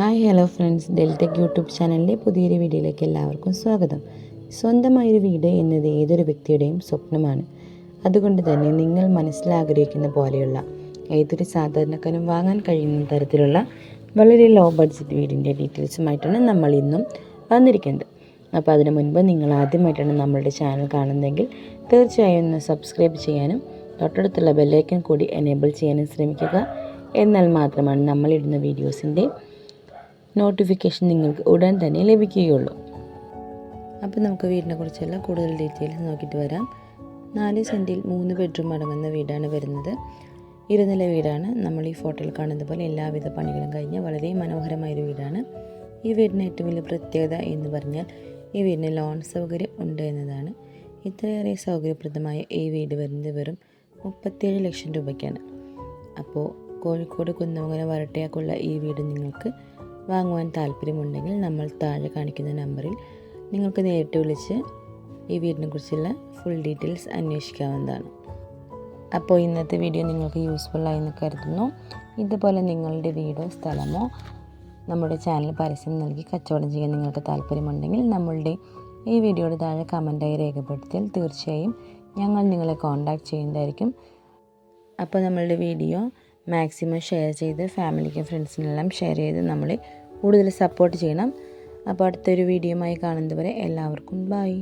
Hi hello friends. Deltech YouTube ചാനലിലെ പുതിയൊരു വീഡിയോയിലേക്ക് എല്ലാവർക്കും സ്വാഗതം. സ്വന്തമായൊരു വീട് എന്നത് ഏതൊരു വ്യക്തിയുടെയും സ്വപ്നമാണ്. അതുകൊണ്ട് തന്നെ നിങ്ങൾ മനസ്സിലാഗ്രഹിക്കുന്ന പോലെയുള്ള ഏതൊരു സാധാരണക്കാരും വാങ്ങാൻ കഴിയുന്ന തരത്തിലുള്ള വളരെ ലോ ബഡ്ജറ്റ് വീടിന്റെ ഡീറ്റെയിൽസുമായിട്ടാണ് നമ്മൾ ഇന്നും വന്നിരിക്കുന്നത്. അപ്പോൾ അതിനു മുൻപ് നിങ്ങൾ ആദ്യമായിട്ടാണ് നമ്മളുടെ ചാനൽ കാണുന്നതെങ്കിൽ തീർച്ചയായും ഒന്ന് സബ്സ്ക്രൈബ് ചെയ്യാനും തൊട്ടടുത്തുള്ള ബെല്ലൈക്കൻ കൂടി എനേബിൾ ചെയ്യാനും ശ്രമിക്കുക. എന്നാൽ മാത്രമാണ് നമ്മളിടുന്ന വീഡിയോസിന്റെ നോട്ടിഫിക്കേഷൻ നിങ്ങൾക്ക് ഉടൻ തന്നെ ലഭിക്കുകയുള്ളൂ. അപ്പോൾ നമുക്ക് വീടിനെ കുറിച്ചുള്ള കൂടുതൽ ഡീറ്റെയിൽസ് നോക്കിയിട്ട് വരാം. നാല് സെന്റിൽ മൂന്ന് ബെഡ്റൂം അടങ്ങുന്ന വീടാണ് വരുന്നത്. ഇരുനില വീടാണ്. നമ്മൾ ഈ ഫോട്ടോയിൽ കാണുന്നത് പോലെ എല്ലാവിധ പണികളും കഴിഞ്ഞ് വളരെ മനോഹരമായൊരു വീടാണ്. ഈ വീടിന് ഏറ്റവും വലിയ പ്രത്യേകത എന്ന് പറഞ്ഞാൽ ഈ വീടിന് ലോൺ സൗകര്യം ഉണ്ട് എന്നതാണ്. ഇത്രയേറെ സൗകര്യപ്രദമായ ഈ വീട് വരുന്നത് വെറും മുപ്പത്തിയേഴ് ലക്ഷം രൂപയ്ക്കാണ്. അപ്പോൾ കോഴിക്കോട് കുന്നമംഗലം വരട്ടയാക്കുള്ള ഈ വീട് നിങ്ങൾക്ക് വാങ്ങുവാൻ താല്പര്യമുണ്ടെങ്കിൽ നമ്മൾ താഴെ കാണിക്കുന്ന നമ്പറിൽ നിങ്ങൾക്ക് നേരിട്ട് വിളിച്ച് ഈ വീടിനെ കുറിച്ചുള്ള ഫുൾ ഡീറ്റെയിൽസ് അന്വേഷിക്കാവുന്നതാണ്. അപ്പോൾ ഇന്നത്തെ വീഡിയോ നിങ്ങൾക്ക് യൂസ്ഫുൾ എന്ന് കരുതുന്നു. ഇതുപോലെ നിങ്ങളുടെ വീടോ സ്ഥലമോ നമ്മുടെ ചാനൽ പരസ്യം നൽകി കച്ചവടം ചെയ്യാൻ നിങ്ങൾക്ക് താല്പര്യമുണ്ടെങ്കിൽ നമ്മളുടെ ഈ വീഡിയോയുടെ താഴെ കമന്റായി രേഖപ്പെടുത്തിയാൽ തീർച്ചയായും ഞങ്ങൾ നിങ്ങളെ കോൺടാക്റ്റ് ചെയ്യുന്നതായിരിക്കും. അപ്പോൾ നമ്മളുടെ വീഡിയോ മാക്സിമം ഷെയർ ചെയ്ത് ഫാമിലിക്കും ഫ്രണ്ട്സിനെല്ലാം ഷെയർ ചെയ്ത് നമ്മൾ കൂടുതൽ സപ്പോർട്ട് ചെയ്യണം. അപ്പോൾ അടുത്തൊരു വീഡിയോയുമായി കാണുന്നതുവരെ എല്ലാവർക്കും ബൈ.